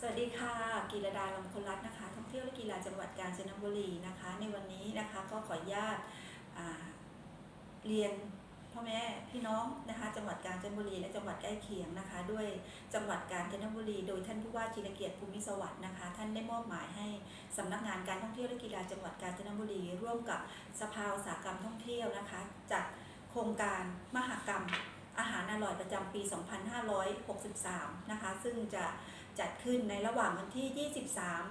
สวัสดีค่ะกีรดาลำคนรัตน์นะคะท่องเที่ยวและกีฬาจังหวัดกาญจนบุรีนะคะ ในวันนี้นะคะก็ขออนุญาตเรียนพ่อแม่พี่น้องนะคะ จังหวัดกาญจนบุรีและจังหวัดใกล้เคียงนะคะ ด้วยจังหวัดกาญจนบุรี โดยท่านผู้ว่าจิรเกียรติภูมิสวัสดิ์นะคะ ท่านได้มอบหมายให้สำนักงานการท่องเที่ยวและกีฬาจังหวัดกาญจนบุรี ร่วมกับสภาอุตสาหกรรมท่องเที่ยวนะคะจัดโครงการมหกรรมอาหารอร่อยประจำปี 2563 นะคะ ซึ่งจะ จัดขึ้นในระหว่างวันที่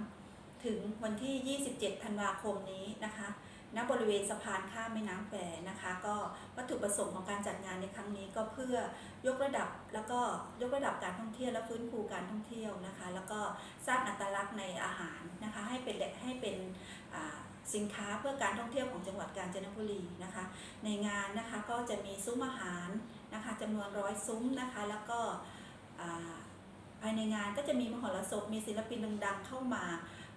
23 ถึงวันที่ 27 ธันวาคมนี้นะคะณบริเวณสะพานข้ามแม่น้ำแควนะคะ ก็วัตถุประสงค์ของการจัดงานในครั้งนี้ก็เพื่อยกระดับแล้วก็ยกระดับการท่องเที่ยวและฟื้นฟูการท่องเที่ยวนะคะ แล้วก็สร้างอัตลักษณ์ในอาหารนะคะให้เป็นให้เป็นสินค้าเพื่อการท่องเที่ยวของจังหวัดกาญจนบุรีนะคะ ในงานนะคะก็จะมีซุ้มอาหารนะคะจำนวนร้อยซุ้มนะคะ แล้วก็ายในงานก็จะมีมหรสพมีศิลปินดังๆ เข้ามา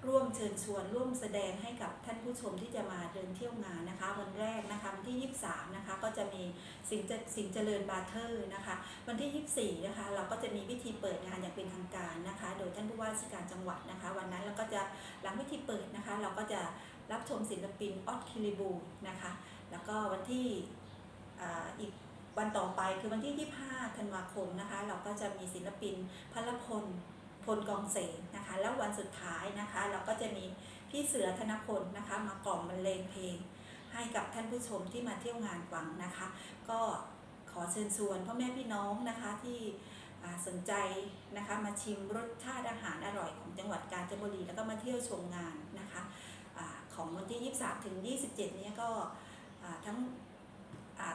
ร่วมเชิญชวน ร่วมแสดงให้กับท่านผู้ชมที่จะมาเดินเที่ยวงานนะคะ วันแรกนะคะวันที่ 23 นะคะ ก็จะมีสิงเจสิงเจริญบาร์เทอร์นะคะ วันที่ 24 นะคะ เราก็จะมีพิธีเปิดงานอย่างเป็นทางการนะคะ โดยท่านผู้ว่าราชการจังหวัดนะคะ วันนั้นเราก็จะหลังพิธีเปิดนะคะ เราก็จะรับชมศิลปินออสคิริบูนะคะ แล้วก็วันที่อีก วันต่อไปคือวันที่ 25 ธันวาคมนะคะ เราก็จะมีศิลปินพลพลพลกองเสนนะคะ แล้ววันสุดท้ายนะคะ เราก็จะมีพี่เสือธนพลนะคะ มากล่อมบรรเลงเพลง ให้กับท่านผู้ชมที่มาเที่ยวงานฟังนะคะ ก็ขอเชิญชวนพ่อแม่พี่น้องนะคะที่สนใจนะคะมาชิมรสชาติอาหารอร่อยของจังหวัดกาญจนบุรีแล้วก็มาเที่ยวชมงานนะคะอาของวันที่ 23 ถึง 27เนี้ก็ทั้ง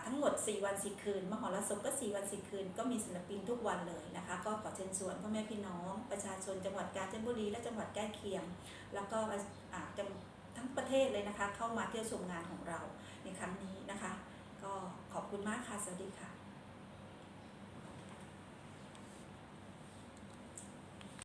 ทั้งหมด 4 วัน 4 คืน มหรสพก็ 4 วัน 4 คืน ก็มีศิลปินทุกวันเลยนะคะ ก็ขอเชิญชวนพ่อแม่พี่น้อง ประชาชนจังหวัดกาญจนบุรีและจังหวัดใกล้เคียง แล้วก็ทั้งประเทศเลยนะคะ เข้ามาเที่ยวชมงานของเราในครั้งนี้นะคะ ก็ขอบคุณมากค่ะ สวัสดีค่ะ